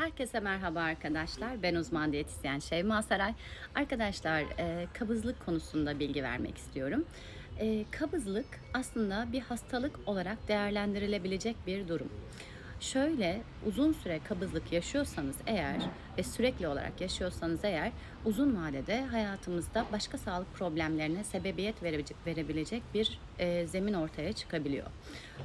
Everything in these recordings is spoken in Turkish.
Herkese merhaba arkadaşlar. Ben uzman diyetisyen Şeyma Saray. Arkadaşlar e, kabızlık konusunda bilgi vermek istiyorum. E, kabızlık aslında bir hastalık olarak değerlendirilebilecek bir durum. Şöyle uzun süre kabızlık yaşıyorsanız eğer ve sürekli olarak yaşıyorsanız eğer uzun vadede hayatımızda başka sağlık problemlerine sebebiyet verebilecek, bir e, zemin ortaya çıkabiliyor.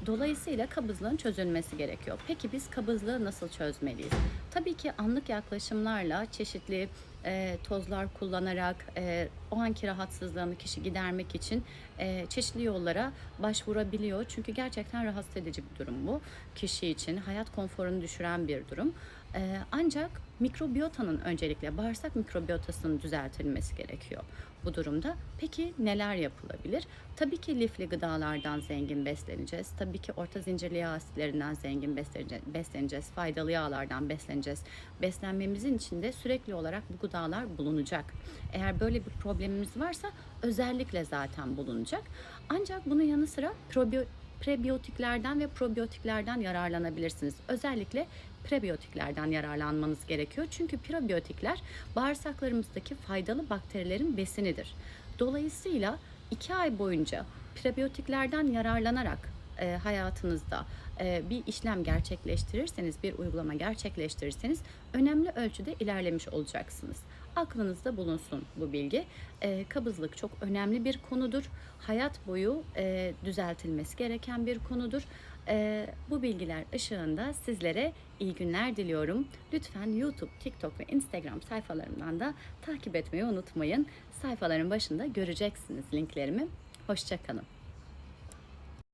Dolayısıyla kabızlığın çözülmesi gerekiyor. Peki biz kabızlığı nasıl çözmeliyiz? Tabii ki anlık yaklaşımlarla çeşitli e, tozlar kullanarak e, o anki rahatsızlığını kişi gidermek için e, çeşitli yollara başvurabiliyor. Çünkü gerçekten rahatsız edici bir durum bu kişi için. Hayat konforunu düşüren bir durum. E, ancak mikrobiyotanın öncelikle bağırsak mikrobiyotasının düzeltilmesi gerekiyor bu durumda. Peki neler yapılabilir? Tabii ki lifli gıdalardan zengin besleneceğiz. Tabii ki orta zincirli yağ asitlerinden zengin beslenece- besleneceğiz. Faydalı yağlardan besleneceğiz. Beslenmemizin içinde sürekli olarak bu gıdalar bulunacak. Eğer böyle bir problemimiz varsa özellikle zaten bulunacak. Ancak bunun yanı sıra probiyo- prebiyotiklerden ve probiyotiklerden yararlanabilirsiniz. Özellikle prebiyotiklerden yararlanmanız gerekiyor. Çünkü prebiyotikler bağırsaklarımızdaki faydalı bakterilerin besinidir. Dolayısıyla iki ay boyunca prebiyotiklerden yararlanarak e, hayatınızda e, bir işlem gerçekleştirirseniz, bir uygulama gerçekleştirirseniz önemli ölçüde ilerlemiş olacaksınız. Aklınızda bulunsun bu bilgi. E, kabızlık çok önemli bir konudur. Hayat boyu e, düzeltilmesi gereken bir konudur. E, bu bilgiler ışığında sizlere iyi günler diliyorum. Lütfen YouTube, TikTok ve Instagram sayfalarımdan da takip etmeyi unutmayın. Sayfaların başında göreceksiniz linklerimi. Hoşçakalın.